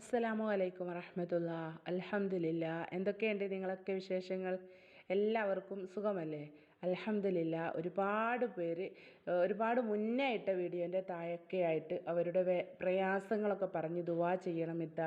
അസ്സലാമു അലൈക്കും വറഹമത്തുള്ള. അൽഹംദുലില്ല. എന്തൊക്കെയുണ്ട് നിങ്ങളൊക്കെ വിശേഷങ്ങൾ? എല്ലാവർക്കും സുഖമല്ലേ? അൽഹംദുലില്ല. ഒരുപാട് പേര് ഒരുപാട് മുന്നേ ഇട്ട വീഡിയോന്റെ താഴൊക്കെ ആയിട്ട് അവരുടെ പ്രയാസങ്ങളൊക്കെ പറഞ്ഞ് ദുവാ ചെയ്യണം ഇത്ത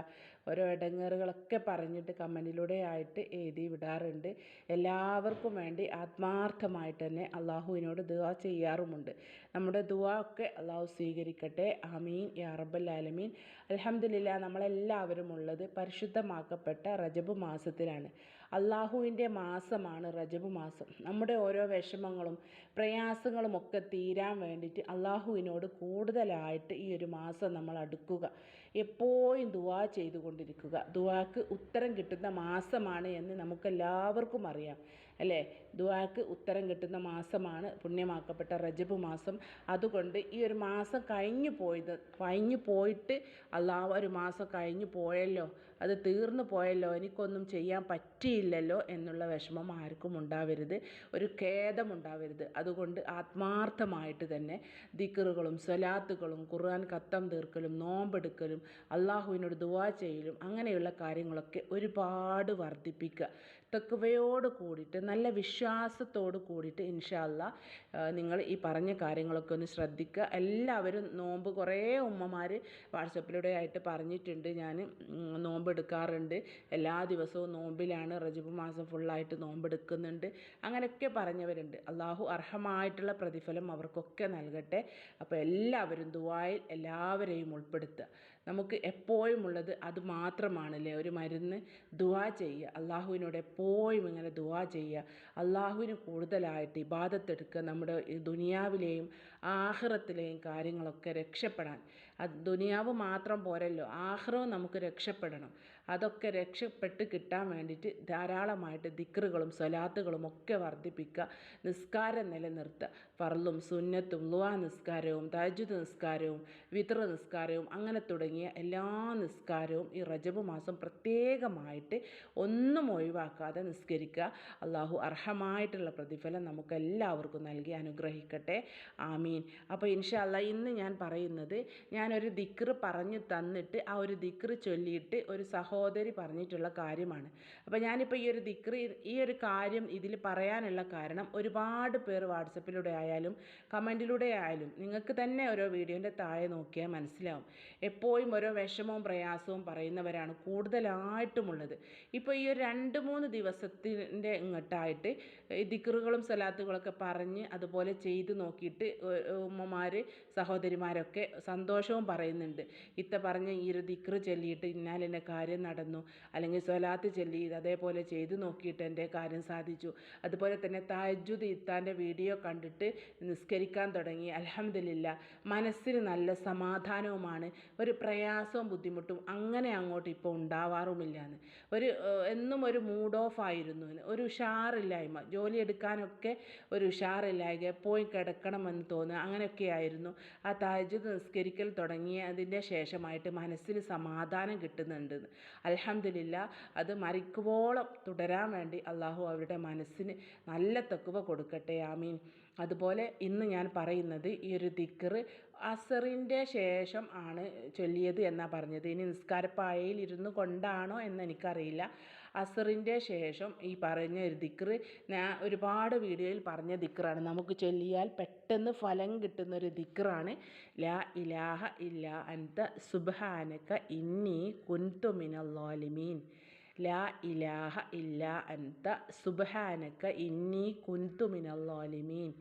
ഓരോ ഇടങ്ങേറുകളൊക്കെ പറഞ്ഞിട്ട് കമന്റിലൂടെ ആയിട്ട് എഴുതി വിടാറുണ്ട്. എല്ലാവർക്കും വേണ്ടി ആത്മാർത്ഥമായിട്ട് തന്നെ അള്ളാഹുവിനോട് ദുവാ ചെയ്യാറുമുണ്ട്. നമ്മുടെ ദുവാ ഒക്കെ അള്ളാഹു സ്വീകരിക്കട്ടെ. ആമീൻ. യാ റബ്ബൽ ആലമീൻ. അൽഹംദുലില്ല നമ്മളെല്ലാവരും ഉള്ളത് പരിശുദ്ധമാക്കപ്പെട്ട റജബ് മാസത്തിലാണ്. അള്ളാഹുവിന്റെ മാസമാണ് റജബ് മാസം. നമ്മുടെ ഓരോ വിഷമങ്ങളും പ്രയാസങ്ങളും ഒക്കെ തീരാൻ വേണ്ടിയിട്ട് അള്ളാഹുവിനോട് കൂടുതലായിട്ട് ഈ ഒരു മാസം നമ്മൾ അടുക്കുക. എപ്പോഴും ദുവാ ചെയ്തുകൊണ്ടിരിക്കുക. ദുവാക്ക് ഉത്തരം കിട്ടുന്ന മാസമാണ് എന്ന് നമുക്കെല്ലാവർക്കും അറിയാം. അല്ലേ? ദുവാക്ക് ഉത്തരം കിട്ടുന്ന മാസമാണ് പുണ്യമാക്കപ്പെട്ട റജബ് മാസം. അതുകൊണ്ട് ഈ ഒരു മാസം കഴിഞ്ഞു പോയത് കഴിഞ്ഞു പോയിട്ട് അള്ളാഹ് ഒരു മാസം കഴിഞ്ഞു പോയല്ലോ. അത് തീർന്നു പോയല്ലോ. എനിക്കൊന്നും ചെയ്യാൻ പറ്റിയില്ലല്ലോ എന്നുള്ള വിഷമം ആർക്കും ഉണ്ടാവരുത്. ഒരു ഖേദം ഉണ്ടാവരുത്. അതുകൊണ്ട് ആത്മാർത്ഥമായിട്ട് തന്നെ ദിക്കറുകളും സ്വലാത്തുകളും ഖുർആൻ കത്തം തീർക്കലും നോമ്പെടുക്കലും അള്ളാഹുവിനോട് ദുവാ ചെയ്യലും അങ്ങനെയുള്ള കാര്യങ്ങളൊക്കെ ഒരുപാട് വർദ്ധിപ്പിക്കുക. തെക്കുവയോട് കൂടിയിട്ട് നല്ല വിശ്വാസത്തോട് കൂടിയിട്ട് ഇൻഷാല്ല നിങ്ങൾ ഈ പറഞ്ഞ കാര്യങ്ങളൊക്കെ ഒന്ന് ശ്രദ്ധിക്കുക. എല്ലാവരും നോമ്പ് കുറേ ഉമ്മമാർ വാട്സപ്പിലൂടെ ആയിട്ട് പറഞ്ഞിട്ടുണ്ട്. ഞാൻ നോമ്പ് എടുക്കാറുണ്ട്. എല്ലാ ദിവസവും നോമ്പിലാണ്. റജബ് മാസം ഫുള്ളായിട്ട് നോമ്പെടുക്കുന്നുണ്ട് അങ്ങനെയൊക്കെ പറഞ്ഞവരുണ്ട്. അള്ളാഹു അർഹമായിട്ടുള്ള പ്രതിഫലം അവർക്കൊക്കെ നൽകട്ടെ. അപ്പോൾ എല്ലാവരും ദുബായിൽ എല്ലാവരെയും ഉൾപ്പെടുത്തുക. നമുക്ക് എപ്പോഴും ഉള്ളത് അത് മാത്രമാണല്ലേ? ഒരു മരുന്ന് ദുവാ ചെയ്യുക. അള്ളാഹുവിനോട് എപ്പോഴും ഇങ്ങനെ ദുവാ ചെയ്യുക. അള്ളാഹുവിന് കൂടുതലായിട്ട് ഇബാദത്തെടുക്കുക നമ്മുടെ ദുനിയാവിലെയും ആഹ്റത്തിലെയും കാര്യങ്ങളൊക്കെ രക്ഷപ്പെടാൻ. അത് ദുനിയാവ് മാത്രം പോരല്ലോ ആഹ്റവും നമുക്ക് രക്ഷപ്പെടണം. അതൊക്കെ രക്ഷപ്പെട്ട് കിട്ടാൻ വേണ്ടിയിട്ട് ധാരാളമായിട്ട് ദിക്റുകളും സ്വലാത്തുകളും ഒക്കെ വർദ്ധിപ്പിക്കുക നിസ്കാരം നിലനിർത്തുക. ഫർലും സുന്നത്തും ലുവാ നിസ്കാരവും തജുദ് നിസ്കാരവും വിത്ര നിസ്കാരവും അങ്ങനെ തുടങ്ങിയ എല്ലാ നിസ്കാരവും ഈ റജബ് മാസം പ്രത്യേകമായിട്ട് ഒന്നും ഒഴിവാക്കാതെ നിസ്കരിക്കുക. അള്ളാഹു അർഹമായിട്ടുള്ള പ്രതിഫലം നമുക്കെല്ലാവർക്കും നൽകി അനുഗ്രഹിക്കട്ടെ. ആമീൻ. അപ്പോൾ ഇൻഷാല്ല ഇന്ന് ഞാൻ പറയുന്നത് ഞാനൊരു ദിക്റ് പറഞ്ഞു തന്നിട്ട് ആ ഒരു ദിക്റ് ചൊല്ലിയിട്ട് ഒരു സഹോദരി പറഞ്ഞിട്ടുള്ള കാര്യമാണ്. അപ്പോൾ ഞാനിപ്പോൾ ഈ ഒരു ദിക്റ് ഈ ഒരു കാര്യം ഇതിൽ പറയാനുള്ള കാരണം ഒരുപാട് പേർ വാട്സപ്പിലൂടെ ആയാലും കമന്റിലൂടെ ആയാലും നിങ്ങൾക്ക് തന്നെ ഓരോ വീഡിയോന്റെ താഴെ നോക്കിയാൽ മനസ്സിലാവും. എപ്പോഴും ഓരോ വിഷമവും പ്രയാസവും പറയുന്നവരാണ് കൂടുതലായിട്ടുമുള്ളത്. ഇപ്പോൾ ഈ ഒരു രണ്ട് മൂന്ന് ദിവസത്തിന്റെ ഇങ്ങോട്ടായിട്ട് ദിക്റുകളും സലാത്തുകളൊക്കെ പറഞ്ഞ് അതുപോലെ ചെയ്ത് നോക്കിയിട്ട് ഉമ്മമാർ സഹോദരിമാരൊക്കെ സന്തോഷവും പറയുന്നുണ്ട്. ഇത്ത പറഞ്ഞ ഈ ഒരു ദിക്റ് ചൊല്ലിയിട്ട് ഇന്നാലിന്റെ കാര്യം നടന്നു. അല്ലെങ്കിൽ സ്വലാത്ത് ചൊല്ലി അതേപോലെ ചെയ്ത് നോക്കിയിട്ട് എന്റെ കാര്യം സാധിച്ചു. അതുപോലെ തന്നെ താജുദ് ഇത്താന്റെ വീഡിയോ കണ്ടിട്ട് നിസ്കരിക്കാൻ തുടങ്ങി. അലഹമില്ല മനസ്സിന് നല്ല സമാധാനവുമാണ്. ഒരു പ്രയാസവും ബുദ്ധിമുട്ടും അങ്ങനെ അങ്ങോട്ട് ഇപ്പോൾ ഉണ്ടാവാറുമില്ല എന്ന് ഒരു എന്നും ഒരു മൂഡ് ഓഫ് ആയിരുന്നു. ഒരു ഉഷാറില്ലായ്മ. ജോലി എടുക്കാനൊക്കെ ഒരു ഉഷാറില്ലായ്മ പോയി കിടക്കണമെന്ന് തോന്നുക. അങ്ങനെയൊക്കെ ആയിരുന്നു ആ താജുദ് നിസ്കരിക്കൽ തുടങ്ങിയ അതിന്റെ ശേഷമായിട്ട് മനസ്സിന് സമാധാനം കിട്ടുന്നുണ്ട്. അലഹമില്ല അത് മരിക്കുവോളം തുടരാൻ വേണ്ടി അള്ളാഹു അവരുടെ മനസ്സിന് നല്ല തെക്കുവ കൊടുക്കട്ടെ. ആമീൻ. അതുപോലെ ഇന്ന് ഞാൻ പറയുന്നത് ഈ ഒരു ദിക്കറ് അസറിന്റെ ശേഷം ആണ് ചൊല്ലിയത് എന്നാണ് പറഞ്ഞത്. ഇനി നിസ്കാരപ്പായയിൽ ഇരുന്ന് കൊണ്ടാണോ എന്ന് എനിക്കറിയില്ല. അസറിന്റെ ശേഷം ഈ പറഞ്ഞ ഒരു ദിക്കറ് ഞാൻ ഒരുപാട് വീഡിയോയിൽ പറഞ്ഞ ദിക്റാണ്. നമുക്ക് ചൊല്ലിയാൽ പെട്ടെന്ന് ഫലം കിട്ടുന്ന ഒരു ദിക്റാണ്. ലാ ഇലാഹ ഇല്ല അൻത സുബ്ഹാനക ഇന്നി കുൻതു മിനല്ലാലിമീൻ ലാ ഇലാഹ ഇല്ല അൻത സുബ്ഹാനക ഇന്നി കുൻതു മിനല്ലാലിമീൻ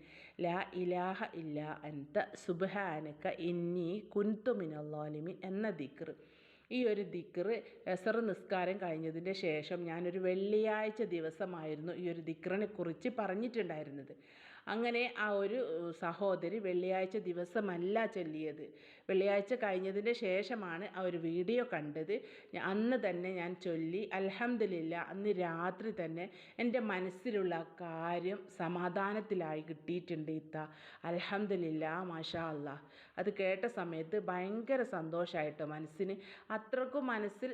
ലാ ഇലാഹ ഇല്ല അൻത സുബ്ഹാനക ഇന്നി കുൻതു മിനല്ലാലിമീൻ എന്ന ദിക്ർ. ഈ ഒരു ദിക്റ് എസർ നിസ്കാരം കഴിഞ്ഞതിന്റെ ശേഷം ഞാനൊരു വെള്ളിയാഴ്ച ദിവസമായിരുന്നു ഈ ഒരു ദിക്റിനെ കുറിച്ച് പറഞ്ഞിട്ടുണ്ടായിരുന്നത്. അങ്ങനെ ആ ഒരു സഹോദരി വെള്ളിയാഴ്ച ദിവസമല്ല ചൊല്ലിയത്. വെള്ളിയാഴ്ച കഴിഞ്ഞതിന് ശേഷമാണ് ആ ഒരു വീഡിയോ കണ്ടത്. അന്ന് തന്നെ ഞാൻ ചൊല്ലി അലഹമില്ല അന്ന് രാത്രി തന്നെ എന്റെ മനസ്സിലുള്ള കാര്യം സമാധാനത്തിലായി കിട്ടിയിട്ടുണ്ട് ഇത്ത. അലഹമില്ല മാഷാ അല്ല അത് കേട്ട സമയത്ത് ഭയങ്കര സന്തോഷമായിട്ടോ മനസ്സിന്. അത്രക്കും മനസ്സിൽ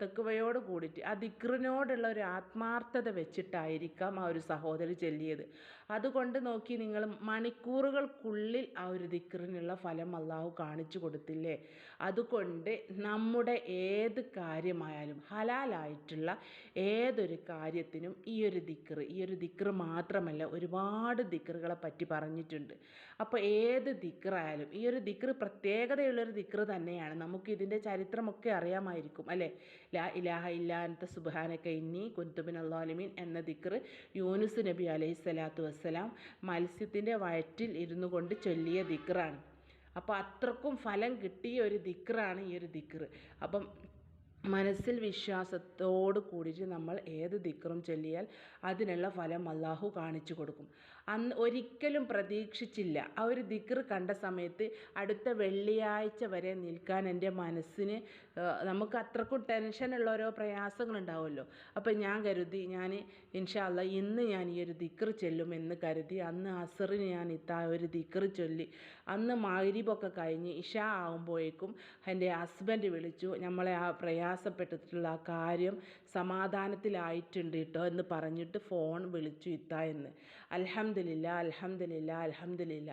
തെക്കുവയോട് കൂടിയിട്ട് ആ ദിക്റിനോടുള്ള ഒരു ആത്മാർത്ഥത വെച്ചിട്ടായിരിക്കാം ആ ഒരു സഹോദരി ചൊല്ലിയത്. അതുകൊണ്ട് നോക്കി നിങ്ങൾ മണിക്കൂറുകൾക്കുള്ളിൽ ആ ഒരു ദിക്റിനുള്ള ഫലം അള്ളാഹു കാണിച്ചു കാണിച്ചു കൊടുത്തില്ലേ? അതുകൊണ്ട് നമ്മുടെ ഏത് കാര്യമായാലും ഹലാലായിട്ടുള്ള ഏതൊരു കാര്യത്തിനും ഈ ഒരു ദിക്ർ ഈ ഒരു ദിക്ർ മാത്രമല്ല ഒരുപാട് ദിക്റുകളെ പറ്റി പറഞ്ഞിട്ടുണ്ട്. അപ്പോൾ ഏത് ദിക്റായാലും ഈ ഒരു ദിക്ർ പ്രത്യേകതയുള്ളൊരു ദിക്ർ തന്നെയാണ്. നമുക്ക് ഇതിന്റെ ചരിത്രമൊക്കെ അറിയാമായിരിക്കും അല്ലേ? ലാ ഇലാഹ ഇല്ലാത്ത സുബാനക്ക ഇന്നി കുന്തുബിൻ അള്ളാലിമീൻ എന്ന ദിക്ർ യൂനുസ് നബി അലൈഹി സ്വലാത്തു വസ്സലാം മത്സ്യത്തിന്റെ വയറ്റിൽ ഇരുന്നു കൊണ്ട് ചൊല്ലിയ ദിക്റാണ്. അപ്പോൾ അത്രക്കും ഫലം കിട്ടിയ ഒരു ദിക്റാണ് ഈ ഒരു ദിക്റ് അപ്പം മനസ്സിൽ വിശ്വാസത്തോട് കൂടിയിട്ട് നമ്മൾ ഏത് ദിക്റും ചൊല്ലിയാൽ അതിനുള്ള ഫലം അള്ളാഹു കാണിച്ചു കൊടുക്കും. അന്ന് ഒരിക്കലും പ്രതീക്ഷിച്ചില്ല. ആ ഒരു ദിക്ർ കണ്ട സമയത്ത് അടുത്ത വെള്ളിയാഴ്ച വരെ നിൽക്കാൻ എന്റെ മനസ്സിന് നമുക്ക് അത്രക്കും ടെൻഷനുള്ള ഓരോ പ്രയാസങ്ങളുണ്ടാവുമല്ലോ. അപ്പോൾ ഞാൻ കരുതി ഞാൻ ഇൻഷാല്ല ഇന്ന് ഞാൻ ഈ ഒരു ദിക്ർ ചെല്ലുമെന്ന് കരുതി അന്ന് അസറിന് ഞാൻ ഇത്താ ഒരു ദിക്ർ ചൊല്ലി. അന്ന് മാരിബൊക്കെ കഴിഞ്ഞ് ഇഷ ആകുമ്പോഴേക്കും എന്റെ ഹസ്ബൻഡ് വിളിച്ചു നമ്മളെ ആ പ്രയാസപ്പെട്ടിട്ടുള്ള ആ കാര്യം സമാധാനത്തിലായിട്ടുണ്ട് കേട്ടോ എന്ന് പറഞ്ഞിട്ട് ഫോൺ വിളിച്ചു ഇത്ത എന്ന്. അൽഹംദുലില്ല അൽഹംദുലില്ല അൽഹംദുലില്ല.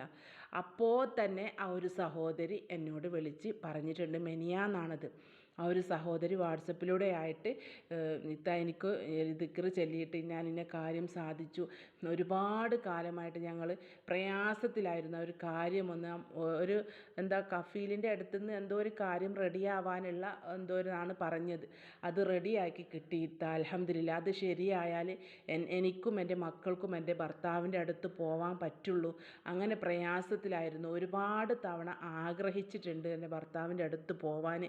അപ്പോൾ തന്നെ ആ ഒരു സഹോദരി എന്നോട് വിളിച്ച് പറഞ്ഞിട്ടുണ്ട് മെനിയാന്നാണത്. ആ ഒരു സഹോദരി വാട്സപ്പിലൂടെ ആയിട്ട് ഇത്ത എനിക്ക് ദിക്ർ ചൊല്ലിയിട്ട് ഞാൻ ഇന്ന കാര്യം സാധിച്ചു. ഒരുപാട് കാലമായിട്ട് ഞങ്ങൾ പ്രയാസത്തിലായിരുന്നു ഒരു കാര്യം ഒന്ന്. ഒരു എന്താ കഫീലിന്റെ അടുത്ത് നിന്ന് എന്തോ ഒരു കാര്യം റെഡിയാവാനുള്ള എന്തോ ഒരാണ് പറഞ്ഞത്. അത് റെഡിയാക്കി കിട്ടി ഇത്ത. അലഹമില്ല അത് ശരിയായാൽ എനിക്കും എന്റെ മക്കൾക്കും എന്റെ ഭർത്താവിന്റെ അടുത്ത് പോവാൻ പറ്റുള്ളൂ. അങ്ങനെ പ്രയാസത്തിലായിരുന്നു. ഒരുപാട് തവണ ആഗ്രഹിച്ചിട്ടുണ്ട് എന്റെ ഭർത്താവിന്റെ അടുത്ത് പോവാൻ.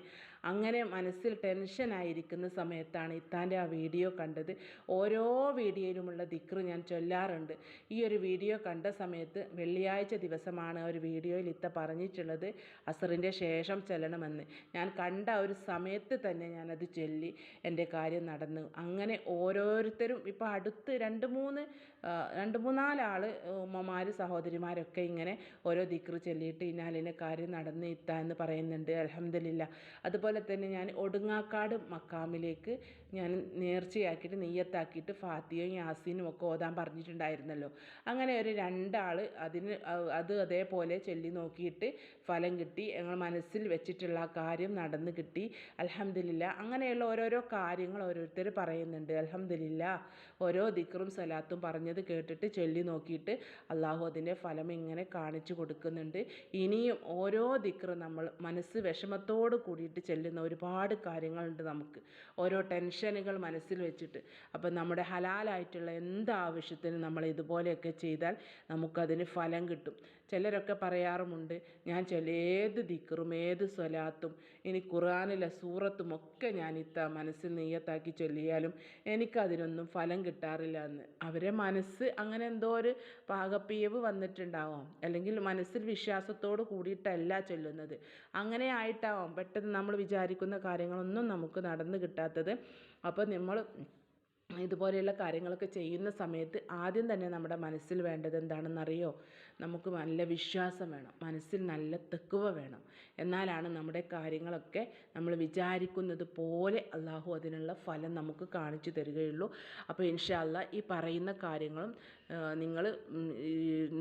അങ്ങനെ മനസ്സിൽ ടെൻഷനായിരിക്കുന്ന സമയത്താണ് ഇത്താന്റെ ആ വീഡിയോ കണ്ടത്. ഓരോ വീഡിയോയിലുമുള്ള ദിക്ർ ഞാൻ ചൊല്ലാറുണ്ട്. ഈ ഒരു വീഡിയോ കണ്ട സമയത്ത് വെള്ളിയാഴ്ച ദിവസമാണ് ഒരു വീഡിയോയിൽ ഇത്ത പറഞ്ഞിട്ടുള്ളത്. അസറിന്റെ ശേഷം ചെല്ലണമെന്ന്. ഞാൻ കണ്ട ഒരു സമയത്ത് തന്നെ ഞാനത് ചൊല്ലി എന്റെ കാര്യം നടന്നു. അങ്ങനെ ഓരോരുത്തരും ഇപ്പോൾ അടുത്ത് രണ്ട് മൂന്ന് രണ്ട് മൂന്നാലാൾ ഉമ്മമാർ സഹോദരിമാരൊക്കെ ഇങ്ങനെ ഓരോ ദിക്റ് ചൊല്ലിയിട്ട് ഇന്നാലിന്റെ കാര്യം നടന്ന് ഇത്ത എന്ന് പറയുന്നുണ്ട്. അലഹമില്ല അതുപോലെ തന്നെ ഞാൻ ഒടുങ്ങാക്കാട് മക്കാമിലേക്ക് ഞാൻ നേർച്ചയാക്കിയിട്ട് നെയ്യത്താക്കിയിട്ട് ഫാത്തിയും യാസീനും ഒക്കെ ഓതാൻ പറഞ്ഞിട്ടുണ്ടായിരുന്നല്ലോ. അങ്ങനെ ഒരു രണ്ടാൾ അതിന് അത് അതേപോലെ ചൊല്ലി നോക്കിയിട്ട് ഫലം കിട്ടി ഞങ്ങൾ മനസ്സിൽ വെച്ചിട്ടുള്ള ആ കാര്യം നടന്ന് കിട്ടി. അലഹമില്ല അങ്ങനെയുള്ള ഓരോരോ കാര്യങ്ങൾ ഓരോരുത്തർ പറയുന്നുണ്ട്. അലഹമില്ല ഓരോ ദിക്റും സലാത്തും പറഞ്ഞത് കേട്ടിട്ട് ചൊല്ലി നോക്കിയിട്ട് അള്ളാഹു അതിന്റെ ഫലം ഇങ്ങനെ കാണിച്ചു കൊടുക്കുന്നുണ്ട്. ഇനിയും ഓരോ ദിക്റും നമ്മൾ മനസ്സ് വിഷമത്തോട് കൂടിയിട്ട് ചെല്ലുന്ന ഒരുപാട് കാര്യങ്ങളുണ്ട് നമുക്ക്. ഓരോ ടെൻഷനുകൾ മനസ്സിൽ വെച്ചിട്ട് അപ്പം നമ്മുടെ ഹലാലായിട്ടുള്ള എന്ത് ആവശ്യത്തിനും നമ്മൾ ഇതുപോലെയൊക്കെ ചെയ്താൽ നമുക്കതിന് ഫലം കിട്ടും. ചിലരൊക്കെ പറയാറുമുണ്ട് ഞാൻ ചില ഏത് ദിക്കറും ഏത് സ്വലാത്തും ഇനി ഖുർആാനിലെ സൂറത്തും ഒക്കെ ഞാൻ ഇത്ത മനസ്സിൽ നെയ്യത്താക്കി ചൊല്ലിയാലും എനിക്കതിനൊന്നും ഫലം കിട്ടാറില്ല എന്ന്. അവരെ മനസ്സ് അങ്ങനെ എന്തോ ഒരു പാകപ്പിയവ് വന്നിട്ടുണ്ടാവാം. അല്ലെങ്കിൽ മനസ്സിൽ വിശ്വാസത്തോട് കൂടിയിട്ടല്ല ചൊല്ലുന്നത്. അങ്ങനെ ആയിട്ടാവാം പെട്ടെന്ന് നമ്മൾ വിചാരിക്കുന്ന കാര്യങ്ങളൊന്നും നമുക്ക് നടന്നു കിട്ടാത്തത്. അപ്പോൾ നമ്മൾ ഇതുപോലെയുള്ള കാര്യങ്ങളൊക്കെ ചെയ്യുന്ന സമയത്ത് ആദ്യം തന്നെ നമ്മുടെ മനസ്സിൽ വേണ്ടത് എന്താണെന്നറിയോ? നമുക്ക് നല്ല വിശ്വാസം വേണം. മനസ്സിൽ നല്ല തെക്കുവ വേണം. എന്നാലാണ് നമ്മുടെ കാര്യങ്ങളൊക്കെ നമ്മൾ വിചാരിക്കുന്നത് പോലെ അള്ളാഹു അതിനുള്ള ഫലം നമുക്ക് കാണിച്ചു തരികയുള്ളൂ. അപ്പോൾ ഇൻഷാല്ല ഈ പറയുന്ന കാര്യങ്ങളും നിങ്ങൾ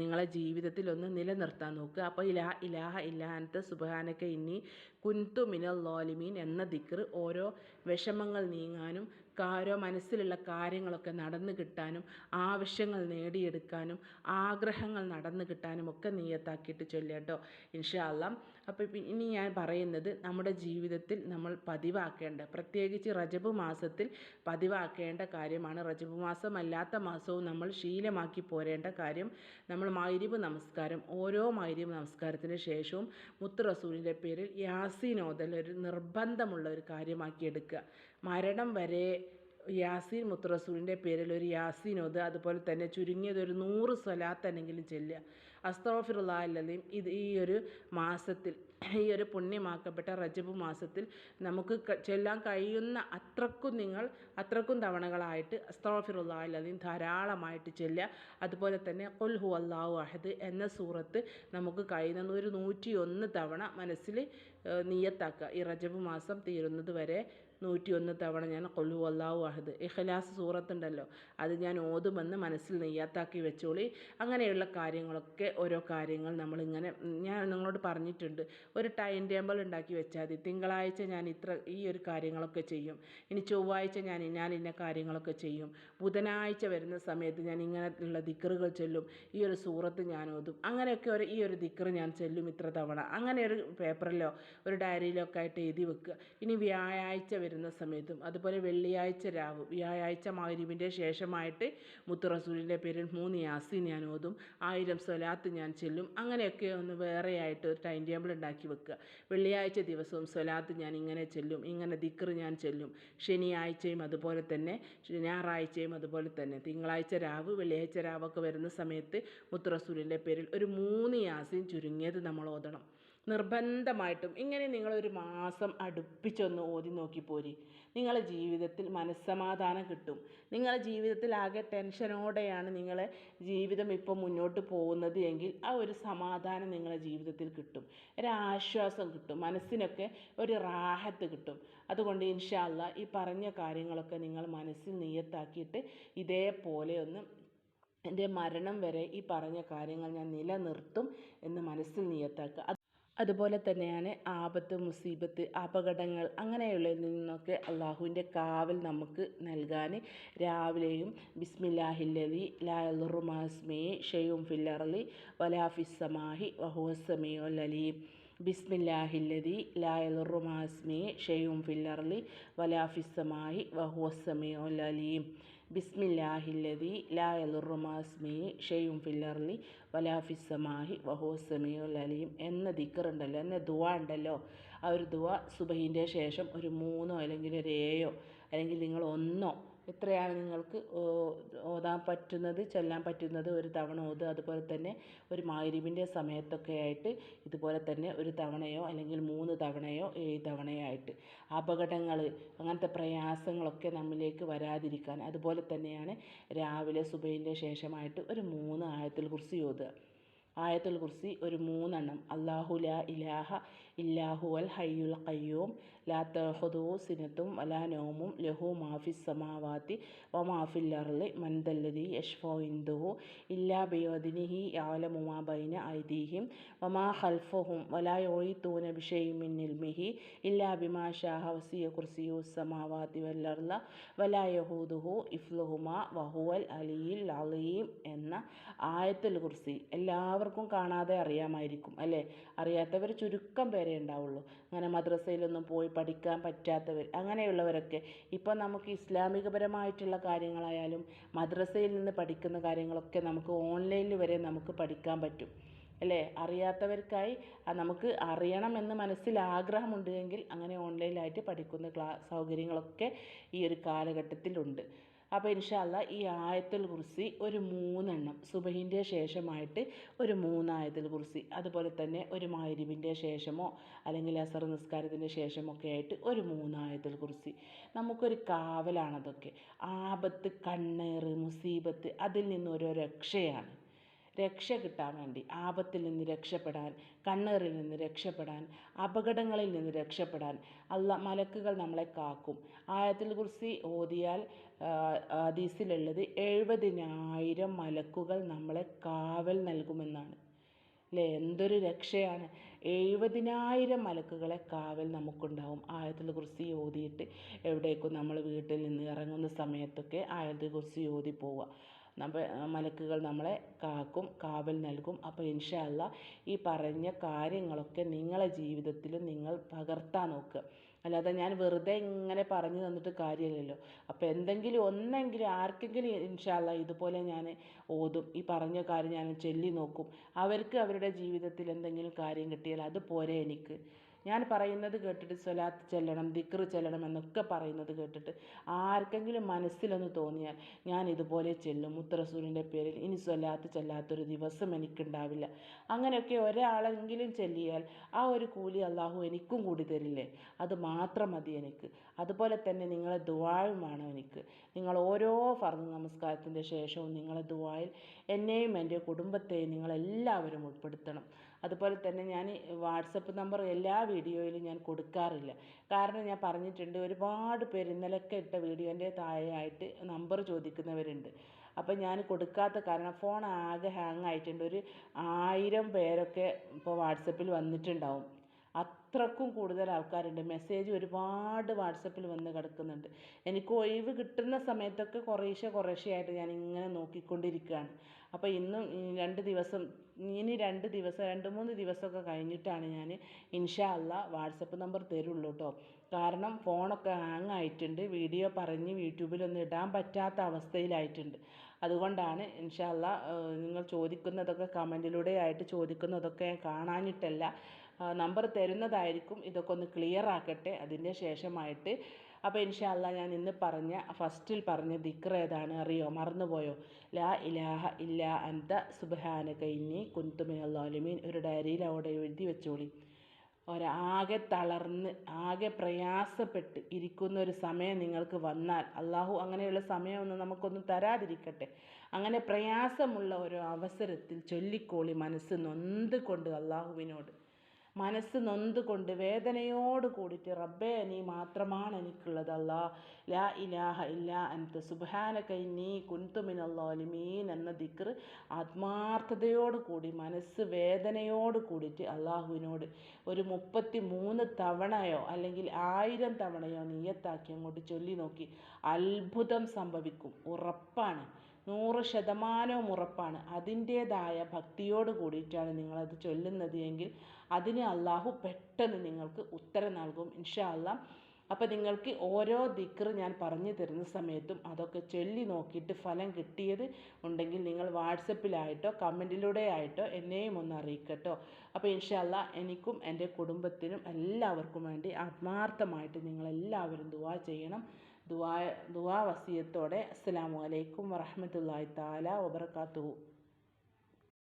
നിങ്ങളെ ജീവിതത്തിൽ ഒന്ന് നിലനിർത്താൻ നോക്കുക. അപ്പോൾ ഇലാ ഇലാഹ ഇല്ലാനത്തെ സുബാനൊക്കെ ഇനി കുന്തു മിനൽ ലോലിമീൻ എന്ന ദിക്ർ ഓരോ വിഷമങ്ങൾ നീങ്ങാനും ഓരോ മനസ്സിലുള്ള കാര്യങ്ങളൊക്കെ നടന്നു കിട്ടാനും ആവശ്യങ്ങൾ നേടിയെടുക്കാനും ആഗ്രഹങ്ങൾ നടന്നു കിട്ടാനും ഒക്കെ നീയത്താക്കിയിട്ട് ചൊല്ലിയാട്ടോ ഇൻഷാ അല്ലാം. അപ്പോൾ ഇനി ഞാൻ പറയുന്നത് നമ്മുടെ ജീവിതത്തിൽ നമ്മൾ പതിവാക്കേണ്ട പ്രത്യേകിച്ച് റജബ് മാസത്തിൽ പതിവാക്കേണ്ട കാര്യമാണ്. റജബ് മാസം അല്ലാത്ത മാസവും നമ്മൾ ശീലമാക്കി പോരേണ്ട കാര്യം നമ്മൾ മൈരിബ് നമസ്കാരം ഓരോ മൈരിബ് നമസ്കാരത്തിന് ശേഷവും മുത്ത് റസൂലിന്റെ പേരിൽ യാസീൻ ഓതൽ ഒരു നിർബന്ധമുള്ള ഒരു കാര്യമാക്കി എടുക്കുക. മരണം വരെ യാസീൻ മുത്തറസൂലിന്റെ പേരിൽ ഒരു യാസീൻ ഓത് അതുപോലെ തന്നെ ചുരുങ്ങിയത് ഒരു നൂറ് സ്വലാത്തനെങ്കിലും ചെല്ലുക. അസ്തോഫിറുല്ലാഹല്ലതയും ഇത് ഈ ഒരു മാസത്തിൽ ഈ ഒരു പുണ്യമാക്കപ്പെട്ട റജബ് മാസത്തിൽ നമുക്ക് ചെല്ലാൻ കഴിയുന്ന അത്രക്കും നിങ്ങൾ അത്രക്കും തവണകളായിട്ട് അസ്തോഫിറുല്ലാഹല്ലതയും ധാരാളമായിട്ട് ചെല്ലുക. അതുപോലെ തന്നെ കൊൽഹു അള്ളാഹു അഹദ് എന്ന സൂറത്ത് നമുക്ക് കഴിയുന്ന ഒരു നൂറ്റി ഒന്ന് തവണ മനസ്സിൽ നീയത്താക്കുക. ഈ റജബ് മാസം തീരുന്നത് വരെ നൂറ്റിയൊന്ന് തവണ ഞാൻ കൊല്ലു അള്ളാഹു അഹദ്. ഇഖലാസ് സൂറത്തുണ്ടല്ലോ. അത് ഞാൻ ഓതുമെന്ന് മനസ്സിൽ നെയ്യാത്താക്കി വെച്ചോളി. അങ്ങനെയുള്ള കാര്യങ്ങളൊക്കെ ഓരോ കാര്യങ്ങൾ നമ്മളിങ്ങനെ ഞാൻ നിങ്ങളോട് പറഞ്ഞിട്ടുണ്ട്. ഒരു ടൈം ടേബിൾ ഉണ്ടാക്കി വെച്ചാൽ മതി. തിങ്കളാഴ്ച ഞാൻ ഇത്ര ഈ ഒരു കാര്യങ്ങളൊക്കെ ചെയ്യും. ഇനി ചൊവ്വാഴ്ച ഞാൻ ഞാൻ ഇന്ന കാര്യങ്ങളൊക്കെ ചെയ്യും. ബുധനാഴ്ച വരുന്ന സമയത്ത് ഞാൻ ഇങ്ങനെയുള്ള ദിക്കറുകൾ ചൊല്ലും. ഈ ഒരു സൂറത്ത് ഞാൻ ഓതും. അങ്ങനെയൊക്കെ ഒരു ഈ ഒരു ദിക്കറ് ഞാൻ ചൊല്ലും ഇത്ര തവണ. അങ്ങനെ ഒരു പേപ്പറിലോ ഒരു ഡയറിയിലോ ഒക്കെ ആയിട്ട് എഴുതി വെക്കുക. ഇനി വ്യാഴാഴ്ച വരുന്ന സമയത്തും. അതുപോലെ വെള്ളിയാഴ്ച രാവ് വ്യാഴാഴ്ച മഗ്‌രിബിന്റെ ശേഷമായിട്ട് മുത്തുറസൂലിന്റെ പേരിൽ മൂന്ന് യാസീൻ ഞാൻ ഓതും. ആയിരം സ്വലാത്ത് ഞാൻ ചെല്ലും. അങ്ങനെയൊക്കെ ഒന്ന് വേറെയായിട്ട് ഒരു ടൈം ടേബിൾ ഉണ്ടാക്കി വെക്കുക. വെള്ളിയാഴ്ച ദിവസവും സ്വലാത്ത് ഞാൻ ഇങ്ങനെ ചെല്ലും. ഇങ്ങനെ ദിക്ർ ഞാൻ ചെല്ലും. ശനിയാഴ്ചയും അതുപോലെ തന്നെ ഞായറാഴ്ചയും അതുപോലെ തന്നെ. തിങ്കളാഴ്ച രാവ് വെള്ളിയാഴ്ച രാവൊക്കെ വരുന്ന സമയത്ത് മുത്തുറസൂലിന്റെ പേരിൽ ഒരു മൂന്ന് യാസീൻ ചുരുങ്ങിയത് നമ്മൾ ഓതണം. നിർബന്ധമായിട്ടും ഇങ്ങനെ നിങ്ങളൊരു മാസം അടുപ്പിച്ചൊന്ന് ഓതി നോക്കി പോരി. നിങ്ങളെ ജീവിതത്തിൽ മനസ്സമാധാനം കിട്ടും. നിങ്ങളെ ജീവിതത്തിൽ ആകെ ടെൻഷനോടെയാണ് നിങ്ങളെ ജീവിതം ഇപ്പോൾ മുന്നോട്ട് പോകുന്നത് എങ്കിൽ ആ ഒരു സമാധാനം നിങ്ങളെ ജീവിതത്തിൽ കിട്ടും. ഒരാശ്വാസം കിട്ടും. മനസ്സിനൊക്കെ ഒരു റാഹത്ത് കിട്ടും. അതുകൊണ്ട് ഇൻഷാ അല്ലാ ഈ പറഞ്ഞ കാര്യങ്ങളൊക്കെ നിങ്ങൾ മനസ്സിൽ നിയത്താക്കിയിട്ട് ഇതേപോലെ ഒന്ന് എന്റെ മരണം വരെ ഈ പറഞ്ഞ കാര്യങ്ങൾ ഞാൻ നിലനിർത്തും എന്ന് മനസ്സിൽ നിയത്താക്കുക. അതുപോലെ തന്നെയാണ് ആപത്ത് മുസീബത്ത് അപകടങ്ങൾ അങ്ങനെയുള്ളതിൽ നിന്നൊക്കെ അള്ളാഹുവിന്റെ കാവൽ നമുക്ക് നൽകാൻ രാവിലെയും ബിസ്മില്ലാഹില്ലതി ലാ ഷെയും ഫില്ലറലി വലാഫിസമാഹി വഹുവസമിയുൽ അലീം. ബിസ്മില്ലാഹില്ലതി ലാ ഷെയും ഫില്ലറലി വലാഫിസമാഹി വഹുവസമിയുൽ അലീം. ബിസ്മില്ലാഹില്ലതി ലാ യളുറുമാസ്മി ഷെയ്യും ഫില്ലർലി വലാഫിസമാഹി വഹോസമിയുൽ അലീം എന്ന ദിക്കറുണ്ടല്ലോ എന്ന ദുവ ഉണ്ടല്ലോ. ആ ഒരു ദുവ സുബഹിന്റെ ശേഷം ഒരു മൂന്നോ അല്ലെങ്കിൽ ഒരു ഏഴോ അല്ലെങ്കിൽ നിങ്ങൾ ഒന്നോ എത്രയാണ് നിങ്ങൾക്ക് ഓതാൻ പറ്റുന്നത് ചൊല്ലാൻ പറ്റുന്നത് ഒരു തവണ ഓതുക അതുപോലെ തന്നെ ഒരു മഗ്‌രിബിന്റെ സമയത്തൊക്കെ ആയിട്ട് ഇതുപോലെ തന്നെ ഒരു തവണയോ അല്ലെങ്കിൽ മൂന്ന് തവണയോ ഏഴ് തവണയോ ആയിട്ട് അപകടങ്ങൾ അങ്ങനത്തെ പ്രയാസങ്ങളൊക്കെ നമ്മിലേക്ക് വരാതിരിക്കാൻ അതുപോലെ തന്നെയാണ് രാവിലെ സുബഹിന്റെ ശേഷമായിട്ട് ഒരു മൂന്ന് ആയത്തുൽ കുർസി ഓതുക. ആയത്തുൽ കുർസി ഒരു മൂന്നെണ്ണം. അല്ലാഹു ലാ ഇലാഹ ഇല്ലാഹു അൽ ഹയ്യുൽ ഖയ്യൂം. ലാ തഖുദുഹു സിനത്തും വലാ നൗമും. ലഹു മാഫിസ് സമാവാത്തി വ മാഫിൽ അർളി. മൻ യഷ്ഫോ ഇന്ദുഹു ഇല്ലാ ബിയദിനിഹി യഅലമു മാ ബൈന ഐദീഹിം. വമാ ഖൽഫഹും വലാ യുഈതൂന ബിശൈഇൻ മിൻ ഇൽമിഹി ഇല്ലാ ബിമാ ഷാഹ വസിയ കുർസിയു സമാവാത്തി അർള. വലാ യഹൂദുഹു ഇഫ്ലുഹുമാ വഹുവൽ ഹുവൽ അലിയിൽ അലീം എന്ന ആയത്തുൽ കുർസി. എല്ലാവർക്കും കാണാതെ അറിയാമായിരിക്കും അല്ലേ? അറിയാത്തവർ ചുരുക്കം പേരെ ഉണ്ടാവുള്ളൂ. അങ്ങനെ മദ്രസയിലൊന്നും പോയി പഠിക്കാൻ പറ്റാത്തവർ അങ്ങനെയുള്ളവരൊക്കെ. ഇപ്പോൾ നമുക്ക് ഇസ്ലാമികപരമായിട്ടുള്ള കാര്യങ്ങളായാലും മദ്രസയിൽ നിന്ന് പഠിക്കുന്ന കാര്യങ്ങളൊക്കെ നമുക്ക് ഓൺലൈനിൽ വരെ നമുക്ക് പഠിക്കാൻ പറ്റും അല്ലേ? അറിയാത്തവർക്കായി നമുക്ക് അറിയണം എന്ന് മനസ്സിൽ ആഗ്രഹമുണ്ട് എങ്കിൽ അങ്ങനെ ഓൺലൈനിലായിട്ട് പഠിക്കുന്ന ക്ലാ സൗകര്യങ്ങളൊക്കെ ഈ ഒരു കാലഘട്ടത്തിലുണ്ട്. അപ്പോൾ ഇൻഷാ അല്ലാ ഈ ആയത്തുൽ കുർസി ഒരു മൂന്നെണ്ണം സുബഹിന്റെ ശേഷമായിട്ട് ഒരു മൂന്നായത്തുൽ കുർസി. അതുപോലെ തന്നെ ഒരു മഗ്‌രിബിന്റെ ശേഷമോ അല്ലെങ്കിൽ അസർ നിസ്കാരത്തിന്റെ ശേഷമൊക്കെ ആയിട്ട് ഒരു മൂന്നായത്തുൽ കുർസി. നമുക്കൊരു കാവലാണതൊക്കെ. ആപത്ത് കണ്ണേറ് മുസീബത്ത് അതിൽ നിന്നൊരു രക്ഷയാണ്. രക്ഷ കിട്ടാൻ വേണ്ടി ആപത്തിൽ നിന്ന് രക്ഷപ്പെടാൻ കണ്ണേറിൽ നിന്ന് രക്ഷപ്പെടാൻ അപകടങ്ങളിൽ നിന്ന് രക്ഷപ്പെടാൻ അല്ല മലക്കുകൾ നമ്മളെ കാക്കും. ആയത്തുൽ കുർസി ഓതിയാൽ ഹദീസിലുള്ളത് എഴുപതിനായിരം മലക്കുകൾ നമ്മളെ കാവൽ നൽകുമെന്നാണ്. അല്ലേ എന്തൊരു രക്ഷയാണ്. എഴുപതിനായിരം മലക്കുകളെ കാവൽ നമുക്കുണ്ടാവും. ആയത്തിൽ കുറിച്ച് ഓതിയിട്ട് എവിടേക്കും നമ്മൾ വീട്ടിൽ നിന്ന് ഇറങ്ങുന്ന സമയത്തൊക്കെ ആയത്തിൽ കുറിച്ച് ഓതി പോവുക. നമ്മൾ മലക്കുകൾ നമ്മളെ കാക്കും കാവൽ നൽകും. അപ്പോൾ ഇൻഷാ ഈ പറഞ്ഞ കാര്യങ്ങളൊക്കെ നിങ്ങളെ ജീവിതത്തിൽ നിങ്ങൾ പകർത്താൻ നോക്കുക. അല്ലാതെ ഞാൻ വെറുതെ ഇങ്ങനെ പറഞ്ഞു തന്നിട്ട് കാര്യമില്ലല്ലോ. അപ്പോൾ എന്തെങ്കിലും ഒന്നെങ്കിലും ആർക്കെങ്കിലും ഇൻഷാ അല്ലാ ഇതുപോലെ ഞാൻ ഓതും. ഈ പറഞ്ഞ കാര്യം ഞാൻ ചൊല്ലി നോക്കും. അവർക്ക് അവരുടെ ജീവിതത്തിൽ എന്തെങ്കിലും കാര്യം കിട്ടിയാൽ അത് പോരെ എനിക്ക്. ഞാൻ പറയുന്നത് കേട്ടിട്ട് സ്വലാത്ത് ചെല്ലണം ദിക്റ് ചെല്ലണം എന്നൊക്കെ പറയുന്നത് കേട്ടിട്ട് ആർക്കെങ്കിലും മനസ്സിലൊന്ന് തോന്നിയാൽ ഞാൻ ഇതുപോലെ ചെല്ലും. മുത്തറസൂലിന്റെ പേരിൽ ഇനി സ്വലാത്ത് ചെല്ലാത്തൊരു ദിവസം എനിക്കുണ്ടാവില്ല. അങ്ങനെയൊക്കെ ഒരാളെങ്കിലും ചെല്ലിയാൽ ആ ഒരു കൂലി അള്ളാഹു എനിക്കും കൂടി തരില്ലേ? അത് മാത്രം മതി എനിക്ക്. അതുപോലെ തന്നെ നിങ്ങളെ വേണം എനിക്ക്. നിങ്ങൾ ഓരോ ഫർദ് നമസ്കാരത്തിന്റെ ശേഷവും നിങ്ങളെ ദുവായിൽ എന്നെയും എന്റെ കുടുംബത്തെയും നിങ്ങളെല്ലാവരും ഉൾപ്പെടുത്തണം. അതുപോലെ തന്നെ ഞാൻ വാട്സപ്പ് നമ്പർ എല്ലാ വീഡിയോയിലും ഞാൻ കൊടുക്കാറില്ല. കാരണം ഞാൻ പറഞ്ഞിട്ടുണ്ട് ഒരുപാട് പേര് ഇന്നലെയൊക്കെ ഇട്ട വീഡിയോന്റെ താഴെയായിട്ട് നമ്പർ ചോദിക്കുന്നവരുണ്ട്. അപ്പോൾ ഞാൻ കൊടുക്കാത്ത കാരണം ഫോൺ ആകെ ഹാങ് ആയിട്ടുണ്ട്. ഒരു ആയിരം പേരൊക്കെ ഇപ്പോൾ വാട്സപ്പിൽ വന്നിട്ടുണ്ടാവും. അത്രക്കും കൂടുതൽ ആൾക്കാരുണ്ട്. മെസ്സേജ് ഒരുപാട് വാട്സപ്പിൽ വന്ന് കിടക്കുന്നുണ്ട്. എനിക്ക് ഒഴിവ് കിട്ടുന്ന സമയത്തൊക്കെ കുറേശ്ശെ കുറേശ്ശെ ആയിട്ട് ഞാൻ ഇങ്ങനെ നോക്കിക്കൊണ്ടിരിക്കുകയാണ്. അപ്പോൾ ഇന്നും രണ്ട് ദിവസം ഇനി രണ്ട് ദിവസം രണ്ട് മൂന്ന് ദിവസമൊക്കെ കഴിഞ്ഞിട്ടാണ് ഞാൻ ഇൻഷാ അല്ല വാട്സപ്പ് നമ്പർ തരുള്ളൂ കേട്ടോ കാരണം ഫോണൊക്കെ ഹാങ് ആയിട്ടുണ്ട്. വീഡിയോ പറഞ്ഞ് യൂട്യൂബിലൊന്നും ഇടാൻ പറ്റാത്ത അവസ്ഥയിലായിട്ടുണ്ട്. അതുകൊണ്ടാണ് ഇൻഷാ അല്ലാ നിങ്ങൾ ചോദിക്കുന്നതൊക്കെ കമന്റിലൂടെ ആയിട്ട് ചോദിക്കുന്നതൊക്കെ കാണാനിട്ടല്ല നമ്പർ തരുന്നതായിരിക്കും. ഇതൊക്കെ ഒന്ന് ക്ലിയർ ആക്കട്ടെ അതിന്റെ ശേഷമായിട്ട്. അപ്പോൾ ഇൻഷാ അല്ലാ ഞാൻ ഇന്ന് പറഞ്ഞ ഫസ്റ്റിൽ പറഞ്ഞ ദിക്ർ ഏതാണ് അറിയോ? മറന്നുപോയോ? ലാ ഇലാഹ ഇല്ല അന്ത സുബഹാനക ഇന്നി കുന്തു മിനല്ലാലിമീൻ ഒരു ഡയറിയിൽ അവിടെ എഴുതി വെച്ചോളി. ഒരാകെ തളർന്ന് ആകെ പ്രയാസപ്പെട്ട് ഇരിക്കുന്ന ഒരു സമയം നിങ്ങൾക്ക് വന്നാൽ അള്ളാഹു അങ്ങനെയുള്ള സമയമൊന്നും നമുക്കൊന്നും തരാതിരിക്കട്ടെ. അങ്ങനെ പ്രയാസമുള്ള ഒരു അവസരത്തിൽ ചൊല്ലിക്കോളി മനസ്സ് നൊന്ത് കൊണ്ട് അള്ളാഹുവിനോട് മനസ്സ് നൊന്തുകൊണ്ട് വേദനയോട് കൂടിയിട്ട് റബ്ബേ നീ മാത്രമാണ് എനിക്കുള്ളത് അല്ലാ. ലാ ഇലാഹ ഇല്ല അൻത. സുബാനക നീ കുന്തുമിനല്ലോലിമീൻ എന്ന ദിക്ർ ആത്മാർത്ഥതയോട് കൂടി മനസ്സ് വേദനയോട് കൂടിയിട്ട് അള്ളാഹുവിനോട് ഒരു മുപ്പത്തി മൂന്ന് തവണയോ അല്ലെങ്കിൽ ആയിരം തവണയോ നീയത്താക്കി അങ്ങോട്ട് ചൊല്ലി നോക്കി. അത്ഭുതം സംഭവിക്കും. ഉറപ്പാണ്. നൂറ് ശതമാനവും ഉറപ്പാണ്. അതിന്റേതായ ഭക്തിയോട് കൂടിയിട്ടാണ് നിങ്ങളത് ചൊല്ലുന്നത് എങ്കിൽ അതിന് അള്ളാഹു പെട്ടെന്ന് നിങ്ങൾക്ക് ഉത്തരം നൽകും ഇൻഷാ അള്ളാഹ് അപ്പോൾ നിങ്ങൾക്ക് ഓരോ ദിക്ർ ഞാൻ പറഞ്ഞു തരുന്ന സമയത്തും അതൊക്കെ ചൊല്ലി നോക്കിയിട്ട് ഫലം കിട്ടിയത് ഉണ്ടെങ്കിൽ നിങ്ങൾ വാട്സപ്പിലായിട്ടോ കമന്റിലൂടെ ആയിട്ടോ എന്നെയും ഒന്ന് അറിയിക്കട്ടോ. അപ്പോൾ ഇൻഷല്ല എനിക്കും എന്റെ കുടുംബത്തിനും എല്ലാവർക്കും വേണ്ടി ആത്മാർത്ഥമായിട്ട് നിങ്ങളെല്ലാവരും ദുവാ ചെയ്യണം. ദുവാ ദുവാ വസിയത്തോടെ അസ്സലാമു അലൈക്കും വറഹമത്തല്ലാഹി താല വബർക്കാത്തുഹു